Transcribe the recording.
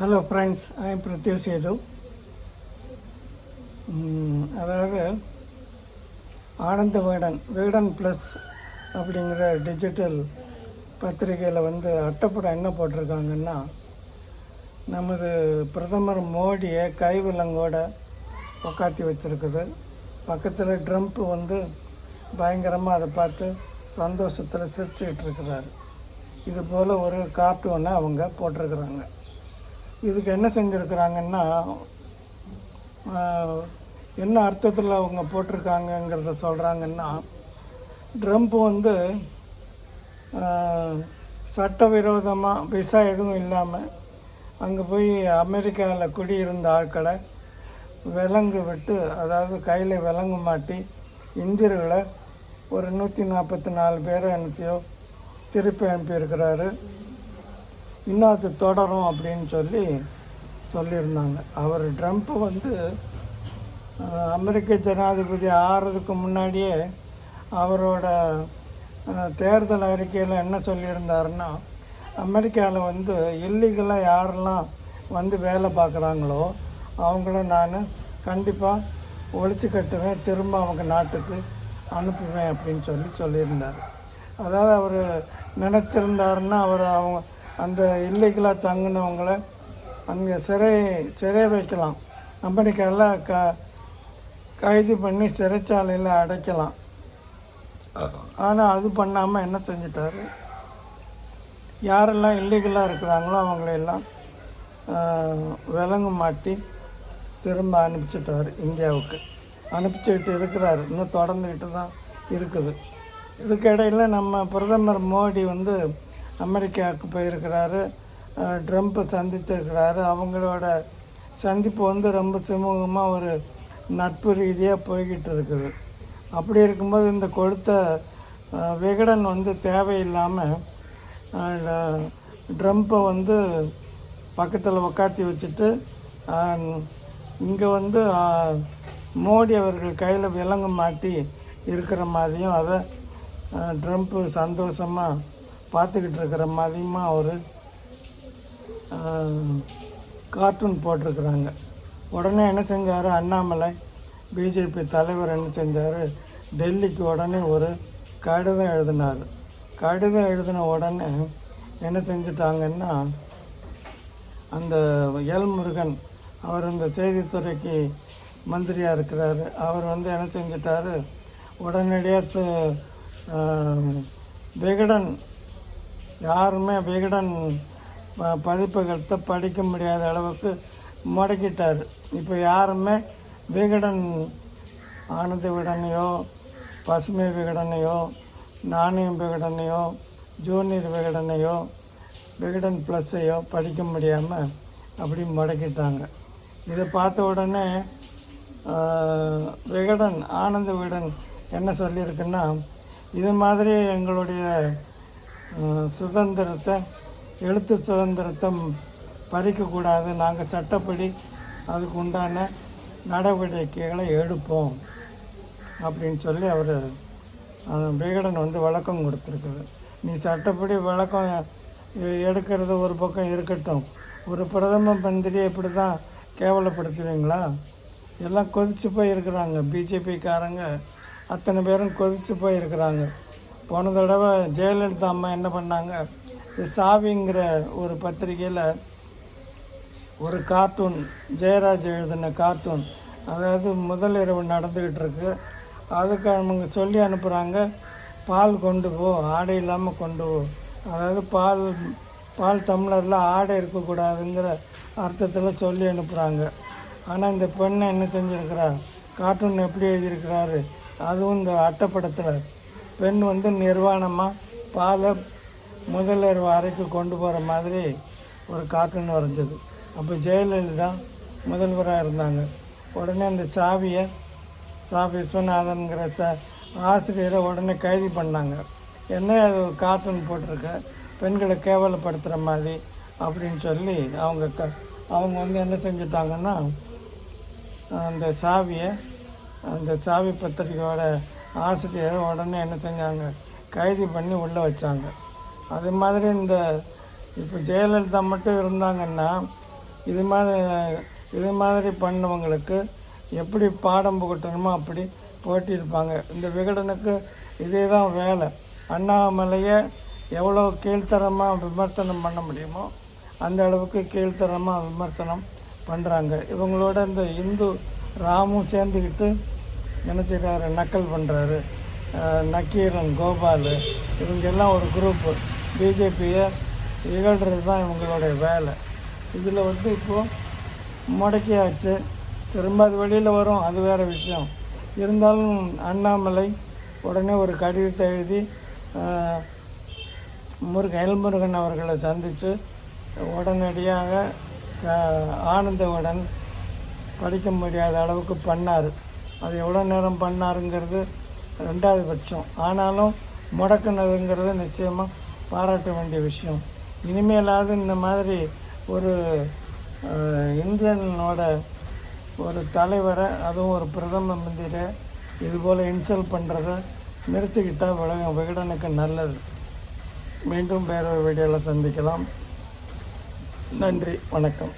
Hello friends I am Prathyu Sethu அதாவது ஆனந்த வீடன் வீடன் plus அப்படிங்கிற digital பத்திரிகையில் வந்து அட்டைப்படம் என்ன போட்டிருக்காங்கன்னா நமது பிரதமர் மோடியை கைவிலங்கோட உக்காத்தி வச்சுருக்குது. பக்கத்தில் ட்ரம்ப் வந்து பயங்கரமாக அதை பார்த்து சந்தோஷத்தில் சிரிச்சுக்கிட்டு இருக்கிறார். இது போல் ஒரு கார்ட்டூனை அவங்க போட்டிருக்கிறாங்க. இதுக்கு என்ன செஞ்சுருக்குறாங்கன்னா என்ன அர்த்தத்தில் அவங்க போட்டிருக்காங்கங்கிறத சொல்கிறாங்கன்னா ட்ரம்ப் வந்து சட்டவிரோதமாக விசா எதுவும் இல்லாமல் அங்கே போய் அமெரிக்காவில் குடியிருந்த ஆட்களை விலங்கு விட்டு அதாவது கையில் விலங்கு மாட்டி இந்தியர்களை ஒரு நூற்றி நாற்பத்தி நாலு பேரை என்னத்தையோ திருப்பி அனுப்பியிருக்கிறாரு. இன்னும் அது தொடரும் அப்படின்னு சொல்லி சொல்லியிருந்தாங்க. அவர் ட்ரம்ப் வந்து அமெரிக்க ஜனாதிபதி ஆகிறதுக்கு முன்னாடியே அவரோட தேர்தல் அறிக்கையில் என்ன சொல்லியிருந்தாருன்னா அமெரிக்காவில் வந்து இல்லீகலாக யாரெல்லாம் வந்து வேலை பார்க்குறாங்களோ அவங்கள நான் கண்டிப்பாக ஒழிச்சு கட்டுவேன் திரும்ப அவங்க நாட்டுக்கு அனுப்புவேன் அப்படின்னு சொல்லி சொல்லியிருந்தார். அதாவது அவர் நினச்சிருந்தாருன்னா அவர் அவங்க அந்த இல்லீகலாக தங்கினவங்கள அங்கே சிறை சிறை வைக்கலாம். அமெரிக்காவில் க கைது பண்ணி சிறைச்சாலையில் அடைக்கலாம். ஆனால் அது பண்ணாமல் என்ன செஞ்சிட்டாரு? யாரெல்லாம் இல்லீகலாக இருக்கிறாங்களோ அவங்களையெல்லாம் விலங்கு மாட்டி திரும்ப அனுப்பிச்சிட்டார் இந்தியாவுக்கு. அனுப்பிச்சிட்டு இருக்கிறார். இன்னும் தொடர்ந்துக்கிட்டு தான் இருக்குது. இதுக்கிடையில் நம்ம பிரதமர் மோடி வந்து அமெரிக்காவுக்கு போயிருக்கிறாரு. ட்ரம்ப்பை சந்திச்சிருக்கிறாரு அவங்களோட சந்திப்பு வந்து ரொம்ப சுமூகமாக ஒரு நட்பு ரீதியாக போய்கிட்டு இருக்குது அப்படி இருக்கும்போது இந்த கொடுத்த விகடன் வந்து தேவையில்லாமல் ட்ரம்ப்பை வந்து பக்கத்தில் உக்காத்தி வச்சுட்டு இங்கே வந்து மோடி அவர்கள் கையில் விலங்கு மாட்டி இருக்கிற மாதிரியும் அதை ட்ரம்ப்பு சந்தோஷமாக பார்த்துக்கிட்டு இருக்கிற மாதிரியுமா அவர் கார்ட்டூன் போட்டிருக்கிறாங்க. உடனே என்ன செஞ்சார்? அண்ணாமலை பிஜேபி தலைவர் என்ன செஞ்சார்? டெல்லிக்கு உடனே ஒரு கடிதம் எழுதினார். கடிதம் எழுதின உடனே என்ன செஞ்சிட்டாங்கன்னா அந்த எல் முருகன் அவர் இந்த செய்தித்துறைக்கு மந்திரியாக இருக்கிறார். அவர் வந்து என்ன செஞ்சிட்டார்? உடனடியாக விகடன் யாருமே விகடன் ப- படிக்க முடியாத அளவுக்கு முடக்கிட்டார். இப்போ யாருமே விகடன் ஆனந்த விகடனையோ பசுமை விகடனையோ நாணயம் விகடனையோ ஜூனியர் விகடனையோ விகடன் ப்ளஸ்ஸையோ படிக்க முடியாமல் அப்படி முடக்கிட்டாங்க. இதை பார்த்த உடனே விகடன் ஆனந்த விகடன் என்ன சொல்லியிருக்குன்னா இது மாதிரி எங்களுடைய சுதந்திரத்தை எழுத்து சுதந்திரத்தை பறிக்கக்கூடாது. நாங்கள் சட்டப்படி அதுக்கு உண்டான நடவடிக்கைகளை எடுப்போம் அப்படின்னு சொல்லி அவர் விகடன் வந்து விளக்கம் கொடுத்துருக்குது நீ சட்டப்படி விளக்கம் எடுக்கிறது ஒரு பக்கம் இருக்கட்டும். ஒரு பிரதம மந்திரியை இப்படி தான் கேவலப்படுத்துவீங்களா? எல்லாம் கொதிச்சு போய் இருக்கிறாங்க பிஜேபிக்காரங்க அத்தனை பேரும் கொதிச்சு போய் இருக்கிறாங்க போன தடவை ஜெயலலிதா அம்மா என்ன பண்ணாங்க? சாவிங்கிற ஒரு பத்திரிக்கையில் ஒரு கார்ட்டூன் ஜெயராஜ் எழுதின கார்ட்டூன் அதாவது முதல் இரவு நடந்துக்கிட்டு இருக்கு. அதுக்கு அவங்க சொல்லி அனுப்புகிறாங்க பால் கொண்டு போ ஆடை இல்லாமல் கொண்டு போ. அதாவது பால் பால் டம்ளரில் ஆடை இருக்கக்கூடாதுங்கிற அர்த்தத்தில் சொல்லி அனுப்புகிறாங்க ஆனால் இந்த பெண்ணை என்ன செஞ்சுருக்கிறா? கார்ட்டூன் எப்படி எழுதியிருக்கிறாரு? அதுவும் இந்த அட்டைப்படத்தில் பெண் வந்து நிர்வாணமாக பாலை முதல்வர் அறைக்கு கொண்டு போகிற மாதிரி ஒரு கார்ட்டூன் வரைஞ்சது. அப்போ ஜெயலலிதா முதல்வராக இருந்தாங்க. உடனே அந்த சாவியை சா விஸ்வநாதன்கிற ச ஆசிரியரை உடனே கைது பண்ணாங்க. என்ன அது கார்ட்டூன் போட்டிருக்க? பெண்களை கேவலப்படுத்துகிற மாதிரி அப்படின்னு சொல்லி அவங்க க அவங்க வந்து என்ன செஞ்சிட்டாங்கன்னா அந்த சாவியை அந்த சாவி பத்திரிக்கையோட ஆசிரியர் உடனே என்ன செஞ்சாங்க? கைது பண்ணி உள்ளே வச்சாங்க. அது மாதிரி இந்த இப்போ ஜெயலலிதா மட்டும் இருந்தாங்கன்னா இது மாதிரி இது மாதிரி பண்ணவங்களுக்கு எப்படி பாடம் புகட்டணுமோ அப்படி போட்டியிருப்பாங்க இந்த விகடனுக்கு இதே தான் வேலை. அண்ணாமலையை எவ்வளோ கீழ்த்தரமாக விமர்சனம் பண்ண முடியுமோ அந்த அளவுக்கு கீழ்த்தரமாக விமர்சனம் பண்ணுறாங்க இவங்களோட இந்த இந்து ராமும் சேர்ந்துக்கிட்டு என்ன செய்கிறாரு நக்கல் பண்ணுறாரு நக்கீரன் கோபால் இவங்க எல்லாம் ஒரு குரூப்பு பிஜேபியை இகழ்கிறது தான் இவங்களுடைய வேலை. இதில் வந்து இப்போது முடக்கியாச்சு. திரும்ப அது வெளியில் வரும். அது வேறு விஷயம். இருந்தாலும் அண்ணாமலை உடனே ஒரு கடிதத்தை எழுதி முருகன் எல்முருகன் அவர்களை சந்தித்து உடனடியாக ஆனந்தவுடன் படிக்க முடியாத அளவுக்கு பண்ணார். அது எவ்வளோ நேரம் பண்ணாருங்கிறது ரெண்டாவது பட்சம். ஆனாலும் முடக்குனதுங்கிறது நிச்சயமாக பாராட்ட வேண்டிய விஷயம். இனிமேலாவது இந்த மாதிரி ஒரு இந்தியனோட ஒரு தலைவரை அதுவும் ஒரு பிரதம மந்திரியை இதுபோல் இன்சல்ட் பண்ணுறத நிறுத்திக்கிட்டால் விலக விகடனுக்கு நல்லது. மீண்டும் வேற ஒரு வீடியோவில் சந்திக்கலாம். நன்றி வணக்கம்.